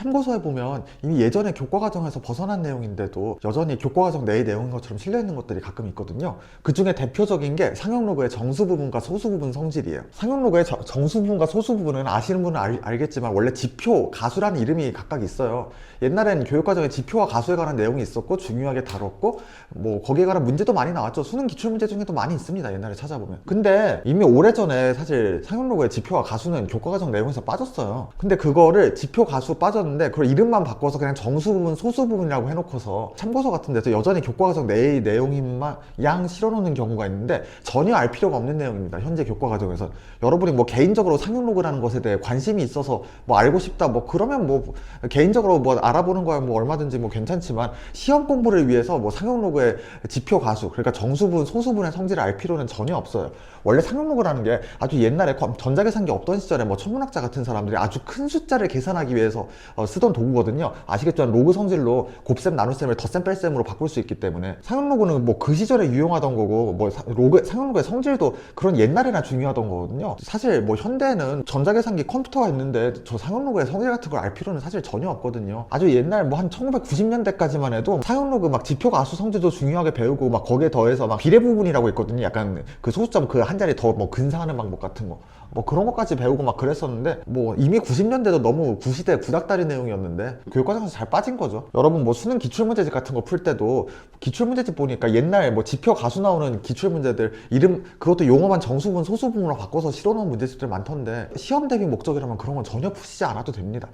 참고서에 보면 이미 예전에 교과과정에서 벗어난 내용인데도 여전히 교과과정 내의 내용인 것처럼 실려있는 것들이 가끔 있거든요. 그 중에 대표적인 게 상용로그의 정수 부분과 소수 부분 성질이에요. 상용로그의 저- 정수 부분과 소수 부분은 아시는 분은 알, 알겠지만 원래 지표, 가수라는 이름이 각각 있어요. 옛날엔 교육과정에 지표와 가수에 관한 내용이 있었고 중요하게 다뤘고 뭐 거기에 관한 문제도 많이 나왔죠. 수능 기출문제 중에도 많이 있습니다. 옛날에 찾아보면. 근데 이미 오래전에 사실 상용로그의 지표와 가수는 교과과정 내용에서 빠졌어요. 근데 그거를 지표 가수 빠졌는 데 그걸 이름만 바꿔서 그냥 정수 부분, 소수 부분이라고 해놓고서 참고서 같은 데서 여전히 교과과정 내의 내용인만 양 실어놓는 경우가 있는데 전혀 알 필요가 없는 내용입니다. 현재 교과과정에서 여러분이 뭐 개인적으로 상용로그라는 것에 대해 관심이 있어서 뭐 알고 싶다 뭐 그러면 뭐 개인적으로 뭐 알아보는 거야 뭐 얼마든지 뭐 괜찮지만 시험 공부를 위해서 뭐 상용로그의 지표 가수 그러니까 정수분 소수분의 성질을 알 필요는 전혀 없어요. 원래 상용로그라는 게 아주 옛날에 검- 전자계산기 없던 시절에 뭐 천문학자 같은 사람들이 아주 큰 숫자를 계산하기 위해서 어, 쓰던 도구거든요. 아시겠지만 로그 성질로 곱셈 나눗셈을 덧셈 뺄셈으로 바꿀 수 있기 때문에 상용 로그는 뭐 그 시절에 유용하던 거고 뭐 사- 로그 상용 로그의 성질도 그런 옛날에나 중요하던 거거든요. 사실 뭐 현대는 전자계산기 컴퓨터가 있는데 저 상용 로그의 성질 같은 걸 알 필요는 사실 전혀 없거든요. 아주 옛날 뭐 한 1990년대까지만 해도 상용 로그 막 지표 가수 성질도 중요하게 배우고 막 거기에 더해서 막 비례 부분이라고 있거든요. 약간 그 소수점 그 한 자리 더 뭐 근사하는 방법 같은 거. 뭐 그런 것까지 배우고 막 그랬었는데 뭐 이미 90년대도 너무 구시대 구닥다리 내용이었는데 교육과정에서 잘 빠진 거죠. 여러분 뭐 수능 기출문제집 같은 거 풀 때도 기출문제집 보니까 옛날 뭐 지표 가수 나오는 기출문제들 이름 그것도 용어만 정수분 소수분으로 바꿔서 실어놓은 문제집들 많던데 시험 대비 목적이라면 그런 건 전혀 푸시지 않아도 됩니다.